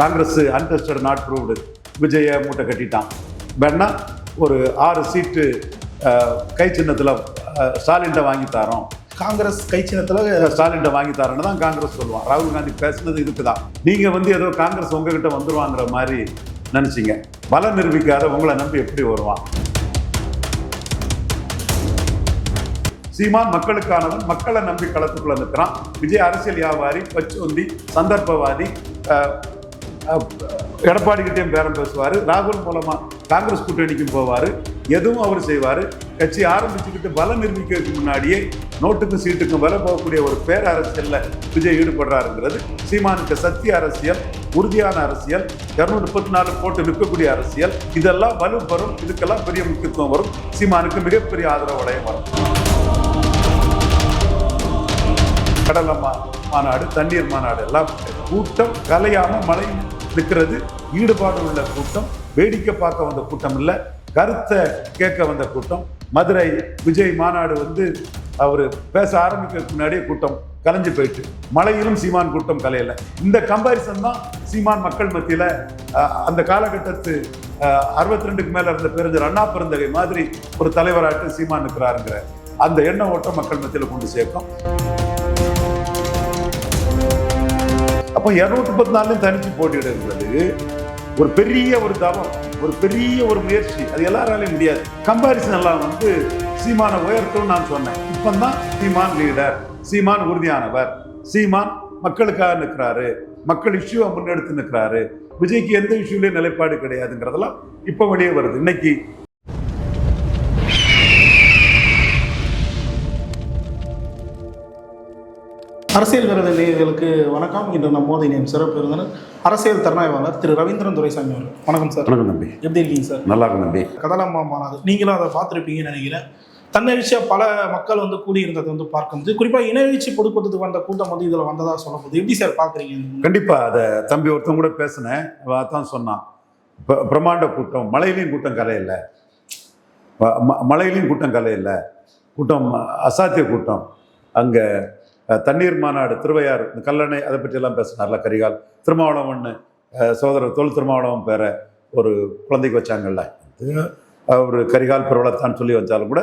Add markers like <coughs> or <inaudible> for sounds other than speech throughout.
Congress untested not proved. Vijaya மூட்டை கட்டிட்டான். வேணா ஒரு ஆறு சீட்டு கை சின்னத்தில் ஸ்டாலின்ட்ட வாங்கி தரோம். காங்கிரஸ் கை சின்னத்துல? ஸ்டாலின்ட்ட வாங்கி தரேன்னு தான் காங்கிரஸ் சொல்லுவான். ராகுல் காந்தி பேசுனது இதுக்கு தான் நீங்கள் வந்து ஏதோ காங்கிரஸ் உங்ககிட்ட வந்துருவாங்கிற மாதிரி நினச்சிங்க. பலம் நிரூபிக்காத உங்களை நம்பி எப்படி வருவான்? சீமான் மக்களுக்கானவன் மக்களை நம்பி களத்துக்குள்ள நிற்கிறான். விஜய் அரசியல் வியாபாரி பச்சோந்தி சந்தர்ப்பவாதி எடப்பாடிக்கிட்டேயும் எடப்பாடி கிட்டேயும் பேரம் பேசுவார். ராகுல் மூலமாக காங்கிரஸ் கூட்டணிக்கும் போவார். எதுவும் அவர் செய்வார். கட்சி ஆரம்பிச்சுக்கிட்டு பலம் நிரூபிக்கிறதுக்கு முன்னாடியே நோட்டுக்கும் சீட்டுக்கும் வர போகக்கூடிய ஒரு பேர் விஜய் ஈடுபடுறாருங்கிறது. சீமானுக்கு சத்திய அரசியல் உறுதியான அரசியல் இரநூத்தி முப்பத்தி நாலு போட்டு நிற்கக்கூடிய அரசியல் இதெல்லாம் வலு வரும் இதுக்கெல்லாம் பெரிய முக்கியத்துவம் வரும். சீமானுக்கு மிகப்பெரிய ஆதரவு வளையம் வரும். கடலம்மா மாநாடு தண்ணீர் மாநாடு எல்லாம் கூட்டம் கலையாமல் மழை இருக்கிறது ஈடுபாடு உள்ள கூட்டம் வேடிக்கை பார்க்க வந்த கூட்டம் இல்லை கருத்தை கேட்க வந்த கூட்டம். மதுரை விஜய் மாநாடு வந்து அவர் பேச ஆரம்பிக்கிறதுக்கு முன்னாடியே கூட்டம் கலைஞ்சு போயிட்டு. மலையிலும் சீமான் கூட்டம் கலையில. இந்த கம்பாரிசன் தான் சீமான் மக்கள் மத்தியில அந்த காலகட்டத்து அறுபத்தி ரெண்டுக்கு மேல இருந்த பெருஞ்சர் அண்ணா பெருந்தகை மாதிரி ஒரு தலைவராட்டு சீமான் இருக்கிறாருங்கிற அந்த எண்ண ஓட்டம் மக்கள் மத்தியில கொண்டு சேர்க்கும். அப்போ இரநூத்தி முப்பத்தி நாலுலையும் தனித்து போட்டியிடுறது. ஒரு பெரிய ஒரு தவம் ஒரு பெரிய ஒரு முயற்சி. அது எல்லாராலையும் முடியாது. கம்பாரிசன் எல்லாம் வந்து சீமான உயர்த்தும் நான் சொன்னேன். இப்போ தான் சீமான் லீடர் சீமான் உறுதியானவர். சீமான் மக்களுக்காக நிற்கிறாரு. மக்கள் இஷ்யூவை முன்னெடுத்து நிற்கிறாரு. விஜய்க்கு எந்த இஷ்யூலையும் நிலைப்பாடு கிடையாதுங்கிறதெல்லாம் இப்போ வெளியே வருது. இன்னைக்கு அரசியல் விருது நேயர்களுக்கு வணக்கம். இன்று நம்ம மோதி நேம் சிறப்பு விருந்தினர் அரசியல் திறனாய்வாளர் திரு ரவீந்திரன் துரைசாமி அவர்கள். வணக்கம் சார். வணக்கம் தம்பி. எப்படி இருக்கீங்க சார்? நல்லா இருக்கும் தம்பி. கதலம்மா மாநாடு நீங்களும் அதை பார்த்துருப்பீங்கன்னு நினைக்கிறேன். தன்னெழுச்சியாக பல மக்கள் வந்து கூடியிருந்ததை வந்து பார்க்கும்போது குறிப்பாக இனவெழுச்சி பொதுக்கூட்டத்துக்கு வந்த கூட்டம் வந்து இதில் வந்ததா சொல்லப்படுது எப்படி சார் பார்க்குறீங்க? கண்டிப்பா அதை தம்பி ஒருத்தன் கூட பேசினேன். அவ தான் சொன்னான் பிரம்மாண்ட கூட்டம் மலையிலையும் கூட்டம் கலையில ம- ம- மலையிலையும் கூட்டம் கலையில கூட்டம் அசாத்திய கூட்டம். அங்க தண்ணீர் மாநாடு திருவையாறு இந்த கல்லணை அதை பற்றியெல்லாம் பேசினார்ல கரிகால். திருமாவளவன் அஹ், சகோதரர் தொல் திருமாவளவன் பேர ஒரு குழந்தைக்கு வச்சாங்கல்ல. அவர் கரிகால் பிரபலத்தான் சொல்லி வச்சாலும் கூட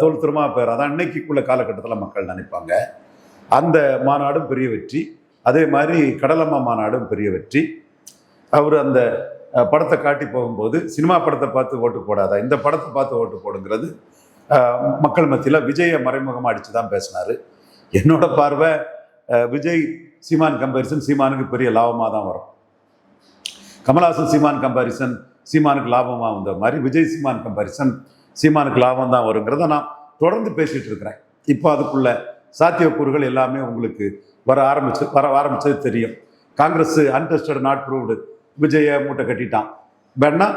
தொல் திருமா பேர். அதான் இன்னைக்குள்ள காலகட்டத்தில் மக்கள் நினைப்பாங்க. அந்த மாநாடும் பெரிய வெற்றி. அதே மாதிரி கடலம்மா மாநாடும் பெரிய வெற்றி. அவர் அந்த படத்தை காட்டி போகும்போது சினிமா படத்தை பார்த்து ஓட்டு போடாதா இந்த படத்தை பார்த்து ஓட்டு போடுங்கிறது மக்கள் மத்தியில் விஜயை மறைமுகமாக அடித்து தான் பேசினார். என்னோட பார்வை விஜய் சீமான் கம்பாரிசன் சீமானுக்கு பெரிய லாபமாக தான் வரும். கமல்ஹாசன் சீமான் கம்பாரிசன் சீமானுக்கு லாபமாக வந்த மாதிரி விஜய் சீமான் கம்பாரிசன் சீமானுக்கு லாபம் தான் வருங்கிறத நான் தொடர்ந்து பேசிகிட்டு இருக்கிறேன். இப்போ அதுக்குள்ள சாத்தியக்கூறுகள் எல்லாமே உங்களுக்கு வர ஆரம்பிச்சு வர ஆரம்பித்தது தெரியும். காங்கிரஸ் அன்டெஸ்டட் நாட் ப்ரூவ்டு விஜயை மூட்டை கட்டிட்டான். வேணா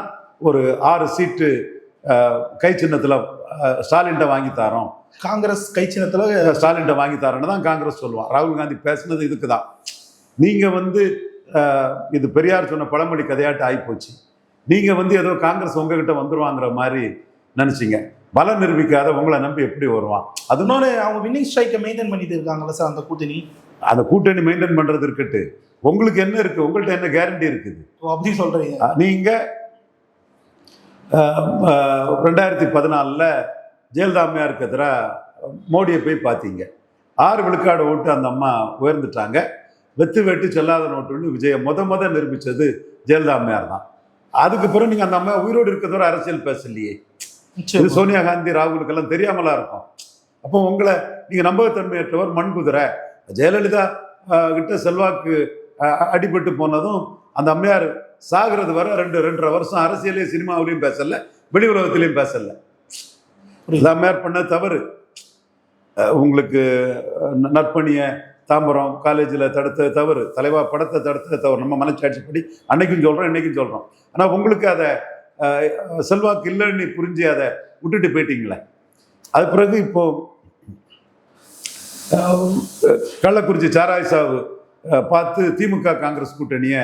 ஒரு ஆறு சீட்டு கை சின்னத்தில் ஸ்டாலின்ட்ட வாங்கி தரோம். காங்கிரஸ் கை சின்னத்துல ஸ்டாலின்ட்ட வாங்கி தரேன்னு தான் காங்கிரஸ் சொல்லுவான். ராகுல் காந்தி பேசுனது இதுக்கு தான். நீங்கள் வந்து இது பெரியார் சொன்ன பழமொழி கதையாட்டு ஆகிப்போச்சு நீங்கள் வந்து ஏதோ காங்கிரஸ் உங்ககிட்ட வந்துருவாங்கிற மாதிரி நினச்சிங்க. பலம் நிரூபிக்காத உங்களை நம்பி எப்படி வருவான்? அது இன்னொன்று அவங்க வின்னிங் ஸ்ட்ரைக்கை மெயின்டைன் பண்ணிட்டு இருக்காங்கல்ல சார் அந்த கூட்டணி? அந்த கூட்டணி மெயின்டைன் பண்ணுறது இருக்கட்டு. உங்களுக்கு என்ன இருக்குது உங்கள்கிட்ட என்ன கேரண்டி இருக்குது? அப்படி சொல்றீங்க. ரெண்டாயிரத்தி பதினாலில் ஜெயலலிதா அம்மையாருக்கு எதிராக மோடியை போய் பார்த்தீங்க. ஆறு விழுக்காடு ஓட்டு அந்த அம்மா உயர்ந்துட்டாங்க. வெத்து வெட்டு செல்லாத நோட்டுன்னு விஜயை முத முத நிரூபித்தது ஜெயலலிதா அம்மையார் தான். அதுக்கு பிறகு நீங்கள் அந்த அம்மா உயிரோடு இருக்கிறதோட அரசியல் பேசலையே. இது. சோனியா காந்தி ராகுலுக்கெல்லாம் தெரியாமலா இருக்கும். அப்போ உங்களை நீங்க நம்பகத்தன்மையற்றவர் மண் குதிரை ஜெயலலிதா கிட்ட செல்வாக்கு அடிபட்டு போனதும் அந்த அம்மையார் சாகிறது வர ரெண்டு ரெண்டரை வருஷம் அரசியலையும் சினிமாவிலையும் பேசல வெளி உலகத்திலையும் பேசல அம்மையார் பண்ண தவறு. உங்களுக்கு நற்பணிய தாம்பரம் காலேஜில் தடுத்த தவறு தலைவா படத்தை தடுத்த தவறு நம்ம மனச்சாட்சிப்படி அன்னைக்கும் சொல்கிறோம் இன்னைக்கும் சொல்கிறோம் ஆனால் உங்களுக்கு அதை செல்வாக்கு இல்லைன்னு புரிஞ்சு அதை விட்டுட்டு போயிட்டீங்களே. அது பிறகு இப்போ கள்ளக்குறிச்சி சாராய் சாவு பார்த்து திமுக காங்கிரஸ் கூட்டணியை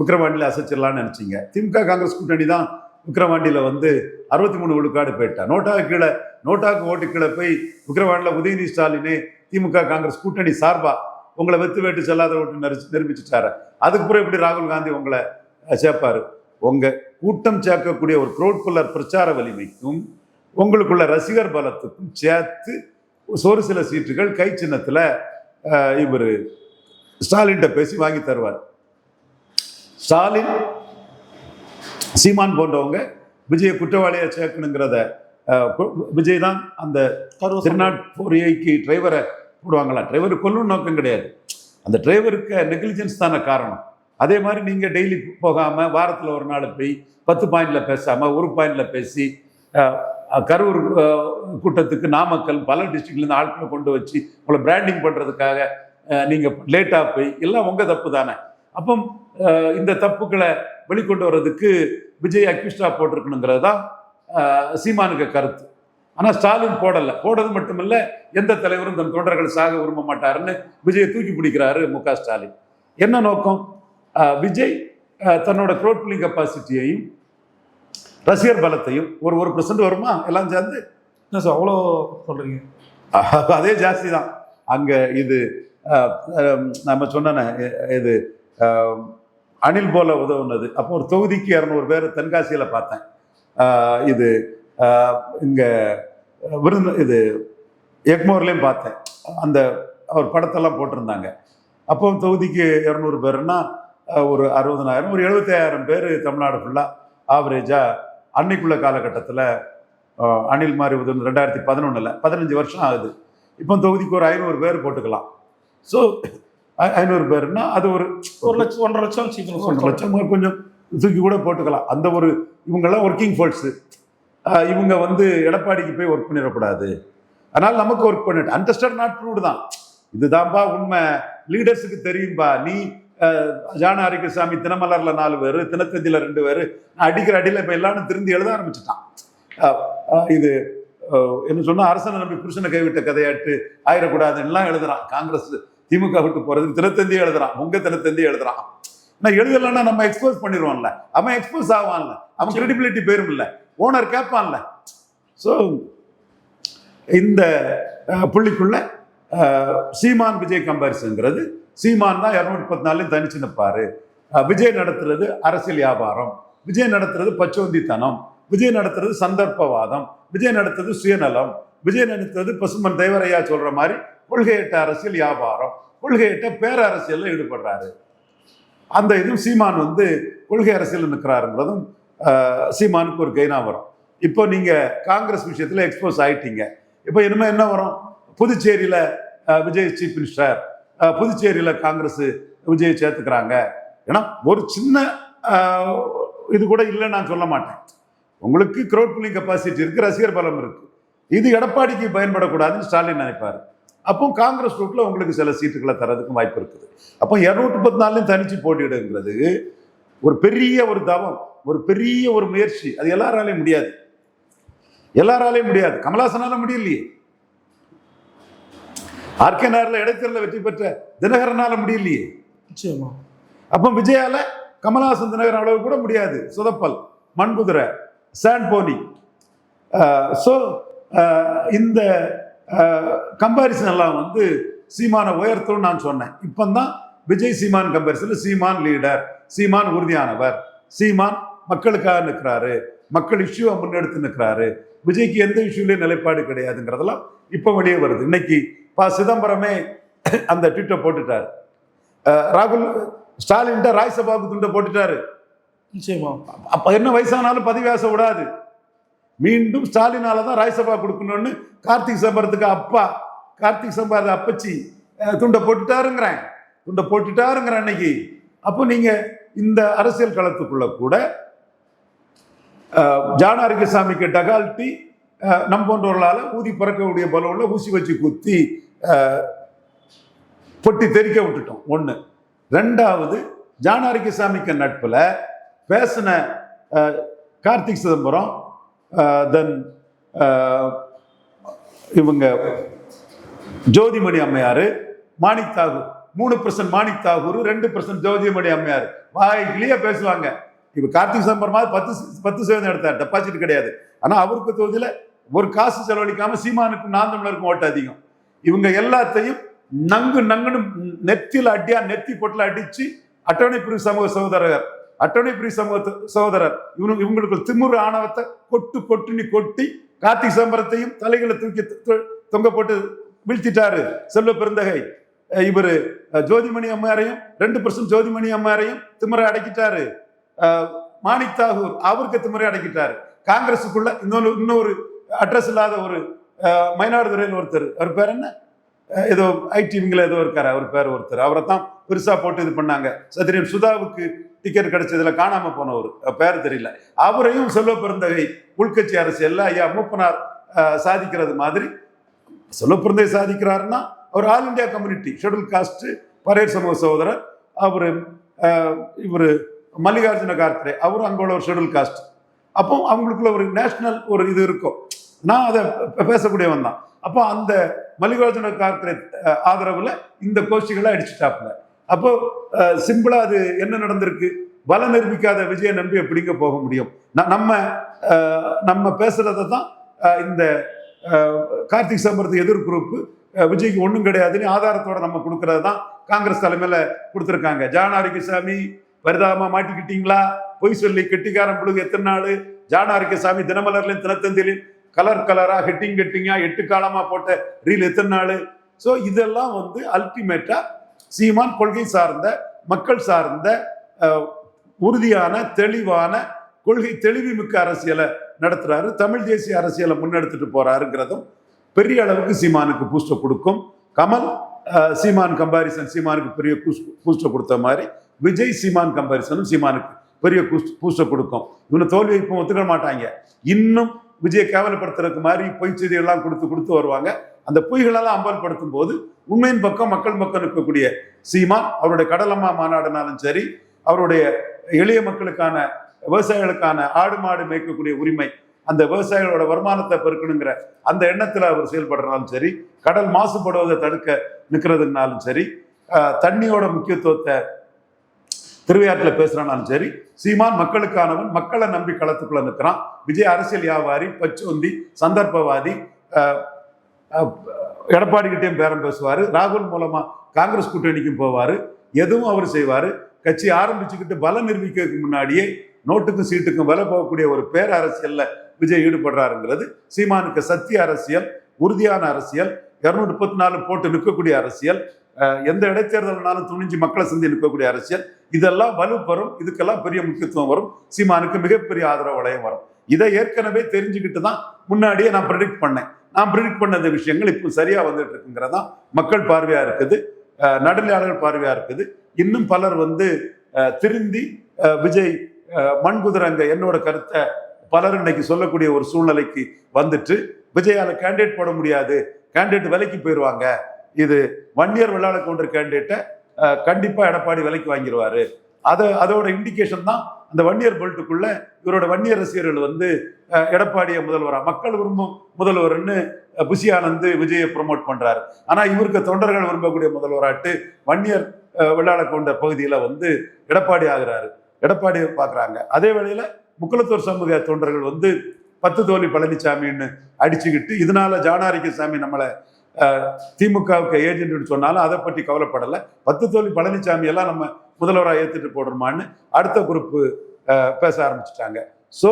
விக்ரவாண்டியில் அசைச்சிடலாம்னு நினச்சிங்க. திமுக காங்கிரஸ் கூட்டணி தான் விக்ரவாண்டியில் வந்து அறுபத்தி மூணு விழுக்காடு போயிட்டா. நோட்டாக்கு கீழே நோட்டாக்கு ஓட்டு கீழே போய் விக்ரவாண்டியில் உதயநிதி ஸ்டாலினே திமுக காங்கிரஸ் கூட்டணி சார்பா உங்களை வெத்து வேட்டு செல்லாத ஓட்டு நிரூபிச்சு நிரூபிச்சுட்டாரு. அதுக்கு எப்படி ராகுல் காந்தி உங்களை சேர்ப்பார்? உங்கள் கூட்டம் சேர்க்கக்கூடிய ஒரு க்ரௌட் புல்லர் பிரச்சார வலிமைக்கும் உங்களுக்குள்ள ரசிகர் பலத்துக்கும் சேர்த்து ஒரு சில சீட்டுகள் கை சின்னத்தில் இவர் ஸ்டாலின்கிட்ட பேசி வாங்கி தருவார். ஸ்டாலின் சீமான் போன்றவங்க விஜய குற்றவாளியை சேர்க்கணுங்கிறத விஜய் தான் அந்த கரூர் திருநாட்புரிக்கு டிரைவரை போடுவாங்களா? டிரைவர் கொல்லும் நோக்கம் கிடையாது. அந்த டிரைவருக்கு நெக்லிஜென்ஸ் தானே காரணம். அதே மாதிரி நீங்கள் டெய்லி போகாமல் வாரத்தில் ஒரு நாள் போய் பத்து பாயிண்டில் பேசாமல் ஒரு பாயிண்டில் பேசி கரூர் கூட்டத்துக்கு நாமக்கல் பல டிஸ்ட்ரிக்ட்லேருந்து ஆட்களை கொண்டு வச்சு உங்களை பிராண்டிங் பண்ணுறதுக்காக நீங்கள் லேட்டாக போய் எல்லாம் உங்கள் தப்பு தானே. அப்போ இந்த தப்புக்களை வெளிக்கொண்டு வர்றதுக்கு விஜய் அக்யூஸ்டா போட்டிருக்கணுங்கிறது தான் சீமானுக்கு கருத்து. ஆனால் ஸ்டாலின் போடலை. போடுறது மட்டுமில்ல எந்த தலைவரும் தன் தொண்டர்கள் சாக விரும்ப மாட்டாருன்னு விஜயை தூக்கி பிடிக்கிறாரு மு க ஸ்டாலின். என்ன நோக்கம்? விஜய் தன்னோட க்ரோட்லிங் கெப்பாசிட்டியையும் ரசிகர் பலத்தையும் ஒரு ஒரு பர்சன்ட் வருமா? எல்லாம் சேர்ந்து? என்ன சார் அவ்வளோ சொல்றீங்க? அஹ், அதே ஜாஸ்தி தான். அங்கே இது நம்ம சொன்ன இது அணில் போல உதவுனது. அப்போ ஒரு தொகுதிக்கு இரநூறு பேர் தென்காசியில் பார்த்தேன். இது இங்கே விருது இது எக்மோர்லேயும் பார்த்தேன். அந்த அவர் படத்தெல்லாம் போட்டிருந்தாங்க. அப்போ தொகுதிக்கு இரநூறு பேர்னா ஒரு அறுபதனாயிரம் ஒரு எழுபத்தாயிரம் பேர் தமிழ்நாடு ஃபுல்லாக ஆவரேஜாக அன்னைக்குள்ள காலகட்டத்தில் அணில் மாதிரி உதவி ரெண்டாயிரத்தி பதினொன்றில் பதினஞ்சு வருஷம் ஆகுது. இப்போ தொகுதிக்கு ஒரு ஐநூறு பேர் போட்டுக்கலாம். ஸோ ஐநூறு பேர்னா அது ஒரு ஒரு லட்சம் ஒன்றரை லட்சம் சீக்கிரம் ஒன்றரை லட்சம் கொஞ்சம் தூக்கி கூட போட்டுக்கலாம். அந்த ஒரு இவங்கெல்லாம் ஒர்க்கிங் ஃபோர்ஸு இவங்க வந்து எடப்பாடிக்கு போய் ஒர்க் பண்ணிடக்கூடாது. அதனால் நமக்கு ஒர்க் பண்ணிட்டு அண்டர்ஸ்டாண்ட் நாட் ப்ரூவ்டு தான். இதுதான்பா உண்மை. லீடர்ஸுக்கு தெரியும்பா. நீ ஜான ஆரோக்கியசாமி தினமலர்ல நாலு பேர் தினத்தந்தியில ரெண்டு பேர் அடிக்கிற அடியில் இப்போ எல்லாரும் திருந்தி எழுத ஆரம்பிச்சுட்டான். இது என்ன சொன்னா அரசனை நம்பி புருஷனை கைவிட்ட கதையாட்டு ஆயிடக்கூடாதுன்னு எழுதுறான். காங்கிரஸ் திமுக விட்டு போறதுக்கு தினத்தந்தி எழுதுறான். உங்க தினத்தந்தி எழுதுறான். நான் எழுதலைன்னா நம்ம எக்ஸ்போஸ் பண்ணிடுவான்ல அவன் எக்ஸ்போஸ் ஆவான்ல. அவன் கிரெடிபிலிட்டி பேரும் ஓனர் கேட்பான்ல. ஸோ இந்த புள்ளிக்குள்ள சீமான் விஜய் கம்பாரிசன்ங்கிறது சீமான் தான் இரநூத்தி பத்து நாள்லையும் தனிச்சு நிற்பாரு விஜய் நடத்துறது அரசியல் வியாபாரம். விஜய் நடத்துறது பச்சோந்தித்தனம். விஜய் நடத்துறது சந்தர்ப்பவாதம். விஜய் நடத்துறது சுயநலம். விஜய் நடத்துறது பசுமன் தேவரையா சொல்ற மாதிரி கொள்கையிட்ட அரசியல் வியாபாரம் கொள்கையிட்ட பேரரசியல்ல ஈடுபடுறாரு. அந்த இதுவும் சீமான் வந்து கொள்கை அரசியல் நிற்கிறாருங்கிறதும் சீமானுக்கு ஒரு கைனா வரும். இப்போ நீங்க காங்கிரஸ் விஷயத்துல எக்ஸ்போஸ் ஆயிட்டீங்க. இப்போ இனிமேல் என்ன வரும்? புதுச்சேரியில விஜய் சீஃப் மினிஸ்டர் புதுச்சேரியில் புதுச்சேரியில காங்கிரஸ் விஜயை சேர்த்துக்கிறாங்க. ஏன்னா ஒரு சின்ன இது கூட இல்லைன்னு நான் சொல்ல மாட்டேன். உங்களுக்கு க்ரௌட் புல்லிங் கெப்பாசிட்டி இருக்கு ரசிகர் பலம் இருக்கு. இது எடப்பாடிக்கு பயன்படக்கூடாதுன்னு ஸ்டாலின் நினைப்பாரு. அப்போ காங்கிரஸ் ரூட்ல உங்களுக்கு சில சீட்டுகளை தரதுக்கு வாய்ப்பு இருக்குது. அப்போ இருநூற்றி முப்பத்தி நாலுலையும் தனிச்சு போட்டியிடுங்கிறது ஒரு பெரிய ஒரு தவம் ஒரு பெரிய ஒரு முயற்சி. அது எல்லாராலையும் முடியாது. எல்லாராலையும் முடியாது. கமலாசனால முடியலையே. ஆர்கே நகர்ல இடைத்தேர்தல வெற்றி பெற்ற தினகரனால முடியலையே. நிச்சயமா. அப்போ விஜயால கமலஹாசன் தினகரன் அளவு கூட முடியாது. சுதப்பல் மண்குதிரை சாண்ட் போனி ஸோ இந்த கம்பாரிசன் எல்லாம் வந்து சீமான உயர்த்தும் நான் சொன்னேன். இப்போ தான் விஜய் சீமான் கம்பாரிசன் சீமான் லீடர் சீமான் உறுதியானவர் சீமான் மக்களுக்காக நிற்கிறாரு மக்கள் இஷ்யூவை முன்னெடுத்து நிற்கிறாரு விஜய்க்கு எந்த இஷ்யூலையும் நிலைப்பாடு கிடையாதுங்கிறதெல்லாம் இப்போ வெளியே வருது. இன்னைக்கு பா சிதம்பரமே <coughs> அந்த ட்விட்டை போட்டுட்டார். ராகுல் ஸ்டாலின்ட்ட ராஜ்சபாவுக்கு துண்டை போட்டுட்டாரு. நிச்சயமா. அப்ப என்ன வயசானாலும் பதவி ஆசை விடாது. மீண்டும் ஸ்டாலினால தான் ராஜ்யசபா கொடுக்கணும்னு கார்த்திக் சம்பரத்துக்கு அப்பா கார்த்திக் சம்பாத அப்பச்சி துண்டை போட்டுட்டாருங்கிறேன். துண்டை போட்டுட்டாருங்கிறேன் அன்னைக்கு. அப்போ நீங்க இந்த அரசியல் களத்துக்குள்ள கூட ஜானாரிகசாமிக்கு டகால்ட்டி நம் போன்றவர்களால் ஊதி பறக்கக்கூடிய பலூன்ல ஊசி வச்சு குத்தி பொட்டி தெறிக்க விட்டுட்டோம். ஒன்று ரெண்டாவது ஜானாரிகசாமிக்கு நட்பில் பேசின கார்த்திக் சிதம்பரம் Uh, தென் uh, இவங்க ஜோதிமணி அம்மையார் மாணிக் தாகூர். மூணு பர்சன்ட் மாணிக் தாகூர் ரெண்டு பர்சன்ட் ஜோதிமணி அம்மையார். வாய்க்கிலேயே பேசுவாங்க. இப்போ கார்த்திக் சிதம்பரம் மாதிரி பத்து பத்து சதவீதம் எடுத்தார். டெபாசிட் கிடையாது. ஆனால் அவருக்கு தொகுதியில் ஒரு காசு செலவழிக்காமல் சீமானுக்கும் நான் தமிழருக்கும் ஓட்டு அதிகம். இவங்க எல்லாத்தையும் நங்கு நங்குன்னு நெத்தியில் அடியா நெத்தி பொட்டில் அடித்து அட்டவணை பிரிவு சமூக சகோதரர் அட்டவணை பிரிவு சமூக சகோதரர். இவனு இவங்களுக்கு திமுரு ஆணவத்தை கொட்டு கொட்டுனி கொட்டி கார்த்திக் சம்பரத்தையும் தலைகளை தூக்கி தொ- தொங்க போட்டு வீழ்த்திட்டாரு. செல்வ பெருந்தகை. இவர் ஜோதிமணி அம்மையாரையும் ரெண்டு பர்சன்ட் ஜோதிமணி அம்மையாரையும் திமுறை அடக்கிட்டாரு. மாணிக் தாகூர் அவருக்கு திமுறை அடக்கிட்டாரு. காங்கிரஸுக்குள்ள இன்னொரு இன்னொரு அட்ரஸ் இல்லாத ஒரு மயிலாடுதுறையில் ஒருத்தர். அவர் பேர் என்ன? ஏதோ ஏதோ ஐடிவிங்கில் ஏதோ இருக்காரு. அவர் பேர் ஒருத்தர். அவரை தான் பெருசா போட்டு இது பண்ணாங்க. சத்திரியம் சுதாவுக்கு டிக்கெட் கிடைச்சதுல காணாம போனவர். பேர் தெரியல. அவரையும் செல்வ பிறந்தகை உள்கட்சி அரசியல்ல ஐயா மூப்பனார் சாதிக்கிறது மாதிரி செல்வ பிறந்தகை சாதிக்கிறாருன்னா அவர் all India community schedule caste பரையர் சமூக சகோதரர் அவர் இவர் மல்லிகார்ஜுன கார்கரே அவரும் அங்கே உள்ள ஒரு ஷெடியூல் காஸ்ட். அப்போ அவங்களுக்குள்ள ஒரு நேஷனல் ஒரு இது இருக்கும். நான் அதை பேசக்கூடியவன் தான். அப்போ அந்த மல்லிகார்ஜுன கார்கரே ஆதரவில் இந்த கோஷ்டிகளை அடிச்சுட்டாப்புல. அப்போ சிம்பிளா அது என்ன நடந்திருக்கு? பல நிரூபிக்காத விஜய நம்பி எப்படிங்க போக முடியும்? நம்ம நம்ம பேசுறதை தான் இந்த கார்த்திக் சம்பரத்து எதிர் குரூப் விஜய்க்கு ஒன்றும் கிடையாதுன்னு ஆதாரத்தோட நம்ம கொடுக்கறது தான் காங்கிரஸ் தலைமையில கொடுத்துருக்காங்க. ஜான் ஆரோக்கியசாமி வருதாமா மாட்டிக்கிட்டீங்களா? பொய் சொல்லி கெட்டிக்காரன் புழுகு எத்தனை நாள்? ஜான் தினமலர்லையும் தினத்தந்திலையும் கலர் கலரா ஹெட்டிங் கெட்டிங்கா எட்டு காலமா போட்ட ரீல் எத்தனை நாள்? ஸோ இதெல்லாம் வந்து அல்டிமேட்டா சீமான் கொள்கை சார்ந்த மக்கள் சார்ந்த உறுதியான தெளிவான கொள்கை தெளிவுமிக்க அரசியலை நடத்துறாரு. தமிழ் தேசிய அரசியலை முன்னெடுத்துட்டு போறாருங்கிறதும் பெரிய அளவுக்கு சீமானுக்கு பூஸ்டர் கொடுக்கும். கமல் சீமான் கம்பாரிசன் சீமானுக்கு பெரிய பூஸ்டர் கொடுத்த மாதிரி விஜய் சீமான் கம்பாரிசனும் சீமானுக்கு பெரிய பூஸ்டர் கொடுக்கும். இவனை தோல்வி இப்போ ஒத்துக்க மாட்டாங்க. இன்னும் விஜயை கேவலப்படுத்துறதுக்கு மாதிரி பொய் செய்திகள்லாம் கொடுத்து கொடுத்து வருவாங்க. அந்த பொய்களெல்லாம் அம்பல்படுத்தும் போது உண்மையின் பக்கம் மக்கள் பக்கம் இருக்கக்கூடிய சீமான் அவருடைய கடலம்மா மாநாடுனாலும் சரி அவருடைய எளிய மக்களுக்கான விவசாயிகளுக்கான ஆடு மாடு மேய்க்கக்கூடிய உரிமை அந்த விவசாயிகளோட வருமானத்தை பெருக்கணுங்கிற அந்த எண்ணத்தில் அவர் செயல்படுறனாலும் சரி கடல் மாசுபடுவதை தடுக்க நிற்கிறதுனாலும் சரி தண்ணியோட முக்கியத்துவத்தை திருவையாற்றில் பேசுகிறானாலும் சரி சீமான் மக்களுக்கானவன் மக்களை நம்பி களத்துக்குள்ள நிற்கிறான். விஜய் அரசியல் வியாபாரி பச்சுவந்தி சந்தர்ப்பவாதி அஹ், எடப்பாடி கிட்டேயும் பேரம் பேசுவார். ராகுல் மூலமாக காங்கிரஸ் கூட்டணிக்கும் போவார். எதுவும் அவர் செய்வார். கட்சி ஆரம்பிச்சுக்கிட்டு பலம் நிரூபிக்கிறதுக்கு முன்னாடியே நோட்டுக்கும் சீட்டுக்கும் வில போகக்கூடிய ஒரு பேர் அரசியலில் விஜய் ஈடுபடுறாருங்கிறது. சீமானுக்கு சத்திய அரசியல் உறுதியான அரசியல் இருநூத்தி முப்பத்தி நாலு போட்டு நிற்கக்கூடிய அரசியல் எந்த இடைத்தேர்தல்னாலும் துணிஞ்சு மக்களை சந்தி நிற்கக்கூடிய அரசியல். இதெல்லாம் வலுப்பெறும். இதுக்கெல்லாம் பெரிய முக்கியத்துவம் வரும். சீமானுக்கு மிகப்பெரிய ஆதரவு வளையம் வரும். இதை ஏற்கனவே தெரிஞ்சுக்கிட்டு தான் முன்னாடியே நான் ப்ரெடிக்ட் பண்ணேன். நான் ப்ரெடிக்ட் பண்ண இந்த விஷயங்கள் இப்போ சரியா வந்துட்டு இருக்குங்கிறதான் மக்கள் பார்வையா இருக்குது. நடுநிலையாளர்கள் பார்வையா இருக்குது. இன்னும் பலர் வந்து திருந்தி விஜய் அஹ், மண்குதிரங்க என்னோட கருத்தை பலர் இன்னைக்கு சொல்லக்கூடிய ஒரு சூழ்நிலைக்கு வந்துட்டு விஜயால கேண்டிடேட் போட முடியாது. கேண்டிடேட் விலைக்கு போயிடுவாங்க இது ஒன் இயர் விளையாட கொண்ட கேண்டிடேட்டை கண்டிப்பா எடப்பாடி விலைக்கு வாங்கிடுவாரு அதை அதோட இண்டிகேஷன் தான் அந்த வன்னியர் பெல்ட்டுக்குள்ள இவரோட வன்னியர் ரசிகர்கள் வந்து எடப்பாடிய எடப்பாடியை முதல்வரா மக்கள் விரும்பும் முதல்வர்னு புஷியானந்து புஷி விஜயை ப்ரொமோட் பண்றாரு. ஆனா இவருக்கு தொண்டர்கள் விரும்பக்கூடிய முதல்வராட்டு வன்னியர் வெள்ளாள கொண்ட பகுதியில வந்து எடப்பாடி ஆகுறாரு. எடப்பாடி பார்க்குறாங்க அதே வேளையில முக்குளத்தூர் சமூக தொண்டர்கள் வந்து பத்து தோழி பழனிசாமின்னு அடிச்சுக்கிட்டு இதனால ஜானாரிக்கசாமி நம்மளை திமுகவுக்கு ஏஜென்ட்னு சொன்னாலும் அதை பற்றி கவலைப்படலை. பத்து தோழி பழனிசாமி எல்லாம் நம்ம முதல்வராக ஏற்றுட்டு போடுறோமான்னு அடுத்த குரூப்பு பேச ஆரம்பிச்சிட்டாங்க. ஸோ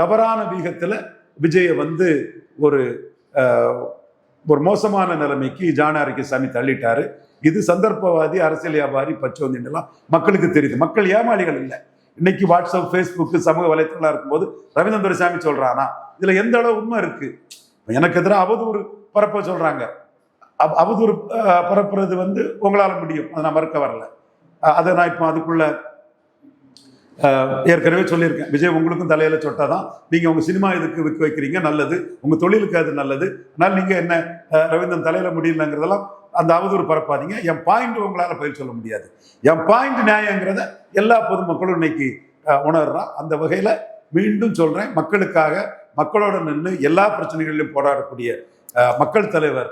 தவறான வீகத்தில் விஜயை வந்து ஒரு ஒரு மோசமான நிலைமைக்கு ஜானாரிக்கசாமி தள்ளிட்டாரு. இது சந்தர்ப்பவாதி அரசியல் வியாபாரி பச்சோந்தின்லாம் மக்களுக்கு தெரியுது. மக்கள் ஏமாளிகள் இல்லை. இன்னைக்கு வாட்ஸ்அப் ஃபேஸ்புக்கு சமூக வலைத்தளம் இருக்கும்போது ரவீந்திரன் துரைசாமி சொல்றானா? இதுல எந்த அளவு உண்மை இருக்கு? எனக்கு எதிராக அவதூறு பரப்ப சொல்றாங்க. அவதூறு பரப்புறது வந்து உங்களால் முடியும். அதை நான் மறுக்க வரல. அதை நான் இப்போ அதுக்குள்ள ஏற்கனவே சொல்லியிருக்கேன். விஜய் உங்களுக்கும் தலையில சொட்டாதான். நீங்க உங்க சினிமா இதுக்கு விற்க வைக்கிறீங்க நல்லது. உங்க தொழிலுக்கு அது நல்லது. ஆனால் நீங்க என்ன ரவீந்திரன் தலையில முடியலங்கிறதெல்லாம் அந்த அவதூறு பரப்பாதீங்க. என் பாயிண்ட் உங்களால பயிர் சொல்ல முடியாது. என் பாயிண்ட் நியாயங்கிறத எல்லா பொதுமக்களும் இன்னைக்கு உணர்றான் அந்த வகையில மீண்டும் சொல்றேன். மக்களுக்காக மக்களோட நின்று எல்லா பிரச்சனைகளிலும் போராடக்கூடிய மக்கள் தலைவர்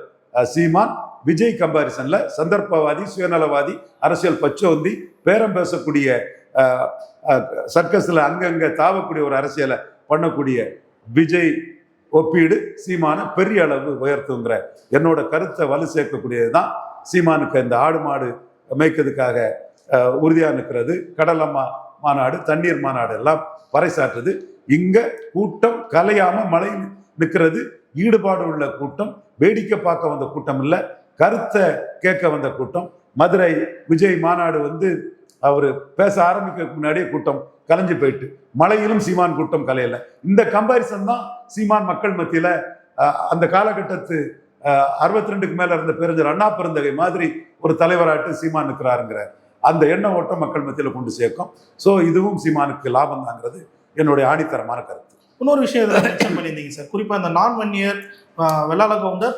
சீமான் விஜய் கம்பாரிசனில் சந்தர்ப்பவாதி சுயநலவாதி அரசியல் பச்சோந்தி பேரம் பேசக்கூடிய சர்க்கஸில் அங்கங்கே தாவக்கூடிய ஒரு அரசியலை பண்ணக்கூடிய விஜய் ஒப்பீடு சீமான பெரிய அளவு உயர்த்துங்கிற என்னோட கருத்தை வலு சேர்க்கக்கூடியது தான் சீமானுக்கு இந்த ஆடு மாடு மேய்க்கிறதுக்காக உறுதியாக நிற்கிறது. கடலம்மா மாநாடு தண்ணீர் மாநாடு எல்லாம் பறைசாற்றுது. இங்கே கூட்டம் கலையாமல் மழை நிற்கிறது. ஈடுபாடு உள்ள கூட்டம் வேடிக்கை பார்க்க வந்த கூட்டம் இல்லை. கருத்தை கேட்க வந்த கூட்டம். மதுரை விஜய் மாநாடு வந்து அவர் பேச ஆரம்பிக்க முன்னாடியே கூட்டம் கலைஞ்சு போயிட்டு. மலையிலும் சீமான் கூட்டம் கலையில. இந்த கம்பாரிசன் தான் சீமான் மக்கள் மத்தியில அந்த காலகட்டத்து அறுபத்தி ரெண்டுக்கு மேல இருந்த பெருஞ்சர் அண்ணா பெருந்தகை மாதிரி ஒரு தலைவராட்டு சீமான் இருக்கிறாருங்கிற அந்த எண்ண ஓட்டம் மக்கள் மத்தியில கொண்டு சேர்க்கும். ஸோ இதுவும் சீமானுக்கு லாபம் தாங்கிறது என்னுடைய ஆணித்தரமான கருத்து. இன்னொரு விஷயம் இதில் பண்ணியிருந்தீங்க சார் குறிப்பாக இந்த நான் வன்னியர் வெள்ளாள கவுண்டர்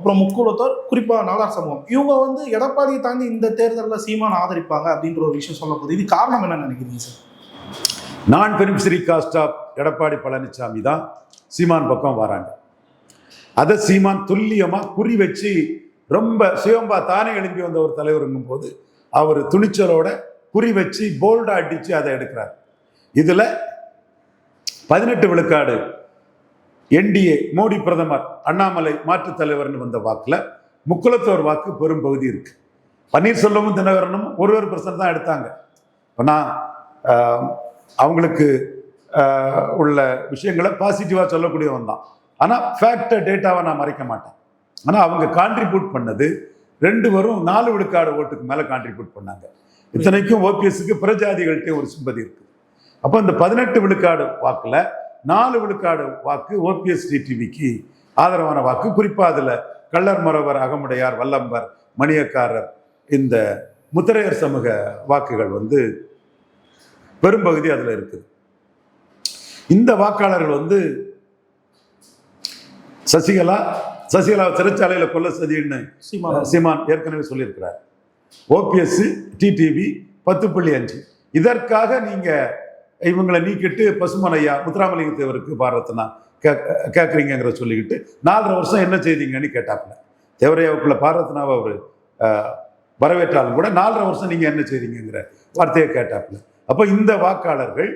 அப்புறம் முக்குளத்தோர் குறிப்பாக நாடார் சமூகம். இவங்க வந்து எடப்பாடியை தாண்டி இந்த தேர்தலில் சீமான் ஆதரிப்பாங்க அப்படின்ற ஒரு விஷயம் சொல்ல இது காரணம் என்ன நினைக்கிறீங்க சார்? நான் பெரும் ஸ்ரீ காஸ்ட் ஆஃப் எடப்பாடி பழனிசாமி தான் சீமான் பக்கம் வராங்க. அதை சீமான் துல்லியமாக குறி வச்சு ரொம்ப சுயம்பா தானே எழுப்பி வந்த ஒரு தலைவருங்கும் போது அவர் துணிச்சலோட குறி வச்சு போல்டா அடிச்சு அதை எடுக்கிறார். இதில் பதினெட்டு விழுக்காடு என்டிஏ மோடி பிரதமர் அண்ணாமலை மாற்றுத் தலைவர்னு வந்த வாக்கில் முக்குலத்தோர் வாக்கு பெரும் பகுதி இருக்கு. பன்னீர்செல்வமும் தினகரனும் ஒரு ஒரு பர்சன்ட் தான் எடுத்தாங்க. இப்போ நான் அவங்களுக்கு உள்ள விஷயங்களை பாசிட்டிவாக சொல்லக்கூடியவன் தான். ஆனால் ஃபேக்டை டேட்டாவை நான் மறைக்க மாட்டேன். ஆனால் அவங்க கான்ட்ரிபியூட் பண்ணது ரெண்டு வரும் நாலு விழுக்காடு ஓட்டுக்கு மேலே கான்ட்ரிபியூட் பண்ணாங்க. இத்தனைக்கும் ஓபிஎஸ்க்கு பிரஜாதிகள்கிட்ட ஒரு சிம்பதி இருக்குது அப்போ இந்த பதினெட்டு விழுக்காடு வாக்கில் நாலு விழுக்காடு வாக்கு ஓபிஎஸ் டிடிவிக்கு ஆதரவான வாக்கு. குறிப்பாக அதில் கள்ளர் மறவர் அகமுடையார் வல்லம்பர் மணியக்காரர் இந்த முத்திரையர் சமூக வாக்குகள் வந்து பெரும்பகுதி அதில் இருக்குது இந்த வாக்காளர்கள் வந்து சசிகலா சசிகலா சிறைச்சாலையில் கொல்ல சதின்னு சீமான். சீமான் ஏற்கனவே சொல்லியிருக்கிறார். ஓபிஎஸ் டிடிவி பத்து புள்ளி அஞ்சு. இதற்காக நீங்க இவங்களை நீக்கிட்டு பசுமன் ஐயா முத்துராமலிங்க தேவருக்கு பாரத்னா கேட்குறீங்கிற சொல்லிக்கிட்டு நாலரை வருஷம் என்ன செய்தீங்கன்னு கேட்டாப்புல. தேவரையாவுக்குள்ள பாரத்னாவை அவர் வரவேற்றாலும் கூட நாலரை வருஷம் நீங்கள் என்ன செய்தீங்கிற வார்த்தையை கேட்டாப்புல. அப்போ இந்த வாக்காளர்கள்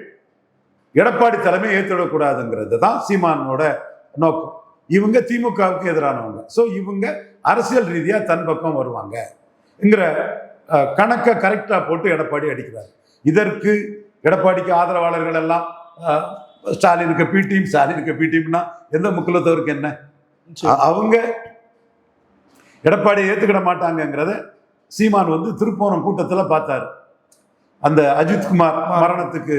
எடப்பாடி தலைமை ஏற்றுவிடக்கூடாதுங்கிறது தான் சீமானோட நோக்கம். இவங்க திமுகவுக்கு எதிரானவங்க. ஸோ இவங்க அரசியல் ரீதியாக தன் பக்கம் வருவாங்கங்கிற கணக்கை கரெக்டாக போட்டு எடப்பாடி அடிக்கிறார். இதற்கு எடப்பாடிக்கு ஆதரவாளர்கள் எல்லாம் ஸ்டாலினுக்கு பி டீம் ஸ்டாலினுக்கு பி டீம்னா எந்த முக்குலத்தவருக்கு என்ன? அவங்க எடப்பாடியை ஏத்துக்கிட மாட்டாங்கங்கிறத சீமான் வந்து திருப்போணம் கூட்டத்துல பார்த்தாரு. அந்த அஜித்குமார் மரணத்துக்கு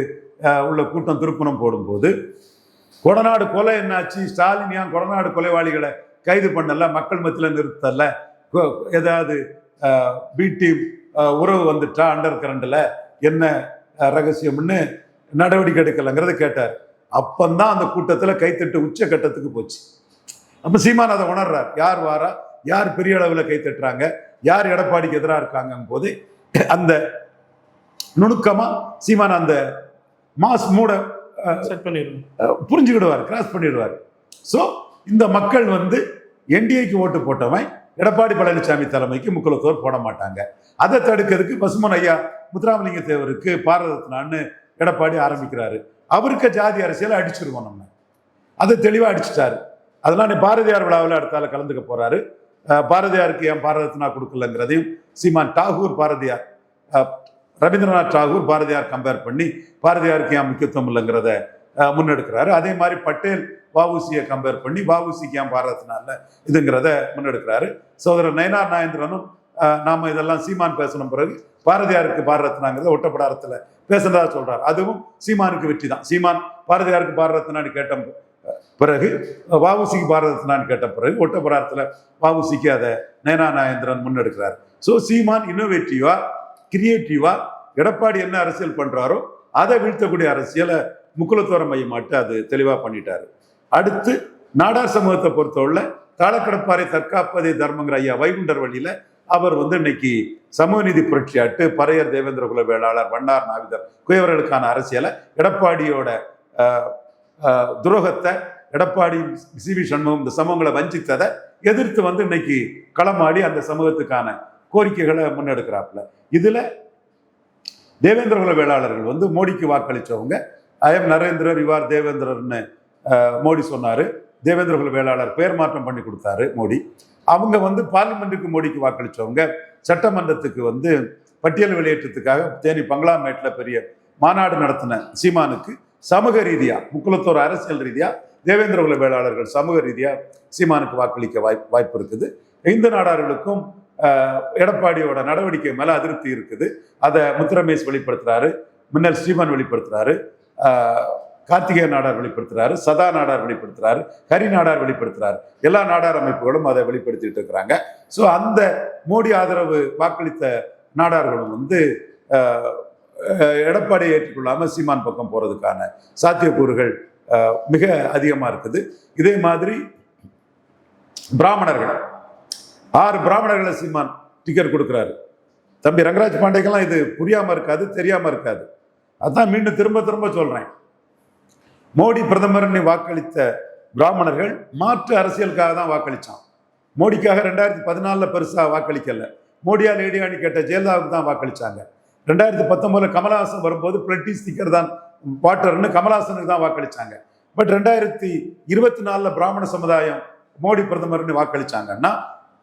உள்ள கூட்டம் திருப்பணம் போடும்போது கொடநாடு கொலை என்னாச்சு? ஸ்டாலின் ஏன் கொடநாடு கொலைவாளிகளை கைது பண்ணல மக்கள் மத்தியில் நிறுத்தல? ஏதாவது பி டீம் உறவு வந்துட்டா அண்டர் கரண்டில் என்ன ரகசியம்னு நடவடிக்கை எடுக்கலைங்கிறத கேட்டார். அப்பந்தான் அந்த கூட்டத்தில் கைத்தட்டு உச்ச கட்டத்துக்கு போச்சு. அப்போ சீமான் அதை உணர்றார். யார் வாரா? யார் பெரிய அளவில் கை தட்டுறாங்க யார் எடப்பாடிக்கு எதிராக இருக்காங்கும் போது அந்த நுணுக்கமா சீமான் அந்த மாஸ் மூட செட் பண்ணிடுங்க அஹ், புரிஞ்சுக்கிடுவார் கிராஸ் பண்ணிடுவார். ஸோ இந்த மக்கள் வந்து என்டிஏக்கு ஓட்டு போட்டவன் எடப்பாடி பழனிசாமி தலைமைக்கு முக்குலத்தோர் போட மாட்டாங்க. அதை தடுக்கிறதுக்கு பசுமன் ஐயா முத்துராமலிங்க தேவருக்கு பாரதத்னான்னு எடப்பாடி ஆரம்பிக்கிறாரு. அவருக்கு ஜாதி அரசியலை அடிச்சிருவோம் நம்ம. அதை தெளிவாக அடிச்சிட்டாரு. அதெல்லாம் நீ பாரதியார் விழாவில் அடுத்தால கலந்துக்க போறாரு. பாரதியாருக்கு ஏன் பாரதத்னா கொடுக்கலங்கிறதையும் சீமான் டாகூர் பாரதியார் ரவீந்திரநாத் டாகூர் பாரதியார் கம்பேர் பண்ணி பாரதியாருக்கு ஏன் முக்கியத்துவம் இல்லைங்கிறத முன்னெடுக்கிறாரு. அதே மாதிரி பட்டேல் வஉசியை கம்பேர் பண்ணி வஉசிக்கு ஏன் பாரதத்தினால இதுங்கிறத முன்னெடுக்கிறாரு. சோதரர் நயனார் நாயந்திரனும் நாம் நாம இதெல்லாம் சீமான் பேசின பிறகு பாரதியாருக்கு பாரதத்தினாங்கிறத ஒட்டப்படாரத்தில் பேசுனதா சொல்றாரு. அதுவும் சீமானுக்கு வெற்றி தான். சீமான் பாரதியாருக்கு பாரதத்தினான்னு கேட்ட பிறகு வஉசிக்கு பாரதத்தினான்னு கேட்ட பிறகு ஒட்டப்படாரத்தில் வஉசிக்கு அதை நயனா நாயந்திரன் முன்னெடுக்கிறார். ஸோ சீமான் இன்னோவேட்டிவா கிரியேட்டிவா எடப்பாடி என்ன அரசியல் பண்றாரோ அதை வீழ்த்தக்கூடிய அரசியலை முக்குலத்தோர மையமாட்டு அது தெளிவாக பண்ணிட்டாரு. அடுத்து நாடார் சமூகத்தை பொறுத்தவரை தாளக்கடப்பாறை தற்காப்பதே தர்மங்கிற ஐயா வைகுண்டர் வழியில அவர் வந்து இன்னைக்கு சமூக நீதி புரட்சியாட்டு பறையர் தேவேந்திர குல வேளாளர் வண்ணார் நாவிதர் குயவர்களுக்கான அரசியலை எடப்பாடியோட ஆஹ், ஆஹ், துரோகத்தை எடப்பாடி சி வி சண்முகம் இந்த சமூகங்களை வஞ்சித்ததை எதிர்த்து வந்து இன்னைக்கு களமாடி அந்த சமூகத்துக்கான கோரிக்கைகளை முன்னெடுக்கிறாப்புல. இதுல தேவேந்திர குல வேளாளர்கள் வந்து மோடிக்கு வாக்களிச்சவங்க ஐஎம் நரேந்திரர் யுவார் தேவேந்திரர்னு மோடி சொன்னார். தேவேந்திர குல வேளாளர் பெயர் மாற்றம் பண்ணி கொடுத்தாரு மோடி. அவங்க வந்து பார்லிமெண்ட்டுக்கு மோடிக்கு வாக்களித்தவங்க சட்டமன்றத்துக்கு வந்து பட்டியல் வெளியேற்றத்துக்காக தேனி பங்களாமேட்டில் பெரிய மாநாடு நடத்தின சீமானுக்கு சமூக ரீதியாக முக்குலத்தோர் அரசியல் ரீதியாக தேவேந்திர குல வேளாளர்கள் சமூக ரீதியாக சீமானுக்கு வாக்களிக்க வாய்ப்பு வாய்ப்பு இருக்குது. இந்து நாடார்களுக்கும் uh, எடப்பாடியோட நடவடிக்கை மேலே அதிருப்தி இருக்குது. அதை முத்துரமேஷ் வெளிப்படுத்துகிறாரு மின்னல் ஸ்ரீமான் வெளிப்படுத்துகிறாரு கார்த்திகேய நாடார் வெளிப்படுத்துறாரு சதா நாடார் வெளிப்படுத்துறாரு ஹரி நாடார் வெளிப்படுத்துறாரு. எல்லா நாடார் அமைப்புகளும் அதை வெளிப்படுத்திட்டு இருக்கிறாங்க. ஸோ அந்த மோடி ஆதரவு வாக்களித்த நாடார்களும் வந்து எடப்பாடியை ஏற்றுக்கொள்ளாமல் சீமான் பக்கம் போகிறதுக்கான சாத்தியக்கூறுகள் மிக அதிகமாக இருக்குது. இதே மாதிரி பிராமணர்கள் ஆறு பிராமணர்களை சீமான் டிக்கெட் கொடுக்குறாரு. தம்பி ரங்கராஜ் பாண்டேக்கெல்லாம் இது புரியாமல் இருக்காது தெரியாமல் இருக்காது. அதான் மீண்டும் திரும்ப திரும்ப சொல்றேன். மோடி பிரதமர்னு வாக்களித்த பிராமணர்கள் மாற்று அரசியலுக்காக தான் வாக்களிச்சான். மோடிக்காக ரெண்டாயிரத்தி பதினாலில் பெருசாக வாக்களிக்கல. மோடியா லேடியான்னு கேட்ட ஜெயலலிதாவுக்கு தான் வாக்களிச்சாங்க. ரெண்டாயிரத்தி பத்தொம்போதில் கமலஹாசன் வரும்போது பிளட்டி ஸ்டிக்கர் தான் வாட்டர்னு கமலஹாசனுக்கு தான் வாக்களிச்சாங்க. பட் ரெண்டாயிரத்தி இருபத்தி நாலில் பிராமண சமுதாயம் மோடி பிரதமர்னு வாக்களிச்சாங்கன்னா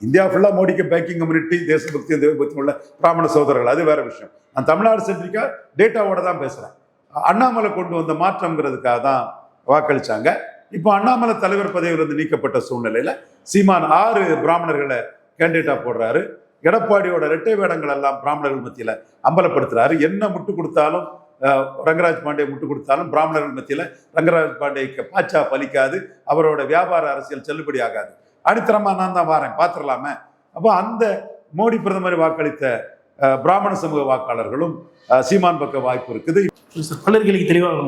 இந்தியா ஃபுல்லாக மோடிக்கு பேக்கிங் கம்யூனிட்டி தேசபக்தி தேவபக்தி உள்ள பிராமண சோதரர்கள் அது வேற விஷயம். நான் தமிழ்நாடு சென்ட்ரிக்கா டேட்டாவோட தான் பேசுகிறேன் அண்ணாமலை கொண்டு வந்த மாற்றம்ங்கிறதுக்காக தான் வாக்களிச்சாங்க. இப்போ அண்ணாமலை தலைவர் பதவியிலிருந்து நீக்கப்பட்ட சூழ்நிலையில் சீமான் ஆறு பிராமணர்களை கேண்டிடேட்டாக போடுறாரு. எடப்பாடியோட இரட்டை வேடங்கள் எல்லாம் பிராமணர்கள் மத்தியில் அம்பலப்படுத்துறாரு. என்ன முட்டு கொடுத்தாலும் ரங்கராஜ் பாண்டே முட்டு கொடுத்தாலும் பிராமணர்கள் மத்தியில் ரங்கராஜ் பாண்டேக்கு பாச்சா பலிக்காது. அவரோட வியாபார அரசியல் செல்லுபடி ஆகாது அடித்தரமா நான் தான் வாரேன் பார்த்துடலாமே. அப்போ அந்த மோடி பிரதமர் வாக்களித்த பிராமண சமூக வாக்காளர்களும் சீமான் பக்க வாய்ப்பு இருக்குது. சார் தெளிவாக